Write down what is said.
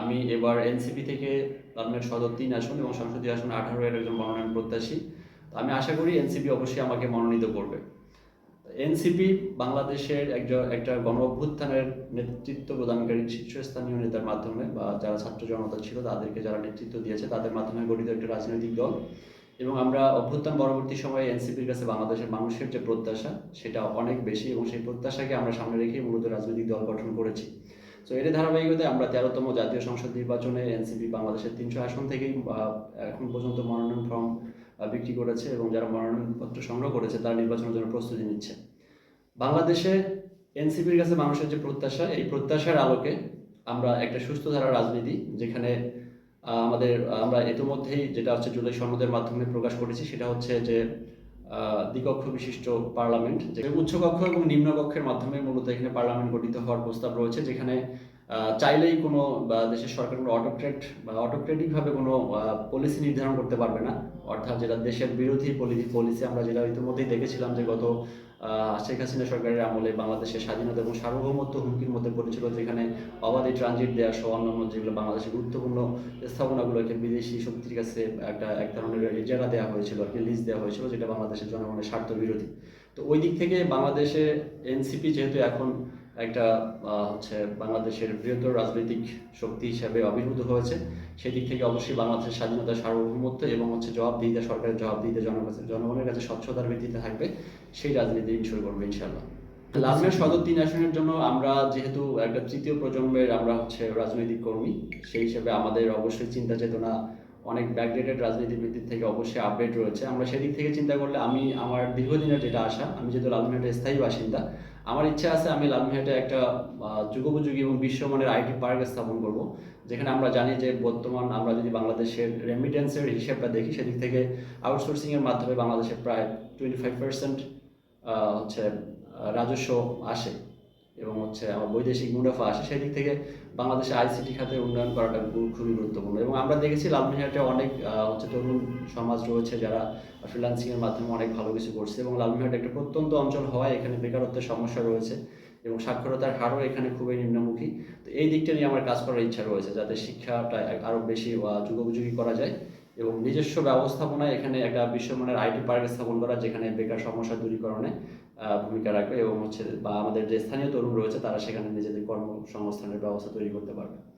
আমি এবার এনসিপি থেকে লালমেট সদর তিন আসন এবং সংসদীয় আসন আঠারো এর একজন মনোনয়ন প্রত্যাশী। আমি আশা করি এনসিপি অবশ্যই আমাকে মনোনীত করবে। এনসিপি বাংলাদেশের একজন, একটা গণ অভ্যুত্থানের নেতৃত্ব প্রদানকারী শীর্ষস্থানীয় নেতার মাধ্যমে বা যারা ছাত্র জনতা ছিল তাদেরকে যারা নেতৃত্ব দিয়েছে তাদের মাধ্যমে গঠিত একটা রাজনৈতিক দল। এবং আমরা অভ্যুত্থান পরবর্তী সময়ে এনসিপির কাছে বাংলাদেশের মানুষের যে প্রত্যাশা সেটা অনেক বেশি এবং সেই প্রত্যাশাকে আমরা সামনে রেখেই মূলত রাজনৈতিক দল গঠন করেছি। তো এর ধারাবাহিকতায় আমরা তেরোতম জাতীয় সংসদ নির্বাচনে এনসিপি বাংলাদেশের তিনশো আসন থেকেই এখন পর্যন্ত মনোনয়ন ফর্ম বিক্রি করেছে এবং যারা মনোনয়নপত্র সংগ্রহ করেছে তারা নির্বাচনের জন্য প্রস্তুতি নিচ্ছে। বাংলাদেশে এনসিপির কাছে মানুষের যে প্রত্যাশা, এই প্রত্যাশার আলোকে আমরা একটা সুস্থ ধারা রাজনীতি, যেখানে আমাদের, আমরা ইতিমধ্যেই যেটা হচ্ছে জুলাই সনদের মাধ্যমে প্রকাশ করেছি, সেটা হচ্ছে যে দ্বিকক্ষ বিশিষ্ট পার্লামেন্ট, যে উচ্চকক্ষ এবং নিম্নকক্ষের মাধ্যমে মূলত এখানে পার্লামেন্ট গঠিত হওয়ার প্রস্তাব রয়েছে, যেখানে চাইলেই কোনো, বা দেশের সরকার কোনো অটোক্রেট বা অটোক্রেটিক ভাবে কোনো পলিসি নির্ধারণ করতে পারবে না। অর্থাৎ যেটা দেশের বিরোধী পলিসি পলিসি আমরা যেটা ইতিমধ্যেই দেখেছিলাম যে গত শেখ হাসিনা সরকারের আমলে বাংলাদেশের স্বাধীনতা এবং সার্বভৌমত্ব হুমকির মধ্যে পড়েছিল যেখানে অবাধে ট্রানজিট দেওয়া সহ অন্যান্য যেগুলো বাংলাদেশের গুরুত্বপূর্ণ স্থাপনাগুলোকে বিদেশি শক্তির কাছে একটা, এক ধরনের ইজারা দেওয়া হয়েছিল, আর কি লিজ দেওয়া হয়েছিল, যেটা বাংলাদেশের জনগণের স্বার্থ বিরোধী তো ওই দিক থেকে বাংলাদেশে এনসিপি যেহেতু এখন একটা হচ্ছে বাংলাদেশের বৃহত্তর রাজনৈতিক শক্তি হিসাবে আবির্ভূত হয়েছে। সেই দিক থেকে অবশ্যই বাংলাদেশের স্বাধীনতা সার্বভৌমত্ব এবং হচ্ছে জবাবদিহিতা, সরকারের জবাবদিহিতা, জনগণের জনগণের কাছে স্বচ্ছতার ভিত্তিতে থাকবে, সেই রাজনীতি শুরু করবে ইনশাল্লাহ লালমের সদর তিন আসনের জন্য আমরা যেহেতু একটা তৃতীয় প্রজন্মের আমরা হচ্ছে রাজনৈতিক কর্মী, সেই হিসেবে আমাদের অবশ্যই চিন্তা চেতনা অনেক ব্যাকডেটেড ভিত্তিক থেকে অবশ্যই আপডেট রয়েছে। আমরা সেদিক থেকে চিন্তা করলে আমি, আমার দীর্ঘদিনের যেটা আশা, আমি যেহেতু লালমিহাটের স্থায়ী বাসিন্দা, আমার ইচ্ছা আছে আমি লালমিহাটে একটা যুগোপযোগী এবং বিশ্বমানের আইটি পার্ক স্থাপন করব, যেখানে আমরা জানি যে বর্তমান আমরা যদি বাংলাদেশের রেমিটেন্সের হিসেবটা দেখি, সেদিক থেকে আউটসোর্সিংয়ের মাধ্যমে বাংলাদেশে প্রায় টোয়েন্টি ফাইভ পার্সেন্ট হচ্ছে রাজস্ব আসে। এবং হচ্ছে আমার বৈদেশিক মুনাফা আসে সেই দিক থেকে বাংলাদেশে আইসিটি খাতের উন্নয়ন করাটা খুবই গুরুত্বপূর্ণ। এবং আমরা দেখেছি লালমিহাটে অনেক হচ্ছে তরুণ সমাজ রয়েছে যারা ফ্রিলান্সিং এর মাধ্যমে অনেক ভালো কিছু করছে এবং লালমিহাট একটা প্রত্যন্ত অঞ্চল হওয়ায় এখানে বেকারত্বের সমস্যা রয়েছে এবং সাক্ষরতার হারও এখানে খুবই নিম্নমুখী। তো এই দিকটা নিয়ে আমার কাজ করার ইচ্ছা রয়েছে যাতে শিক্ষাটা আরও বেশি যুগোপযোগী করা যায়। এবং নিজস্ব ব্যবস্থাপনায় এখানে একটা বিশ্বমানের আইটি পার্ক স্থাপন করা, যেখানে বেকার সমস্যা দূরীকরণে ভূমিকা রাখবে এবং হচ্ছে বা আমাদের যে স্থানীয় তরুণ রয়েছে, তারা সেখানে নিজেদের কর্মসংস্থানের ব্যবস্থা তৈরি করতে পারবে।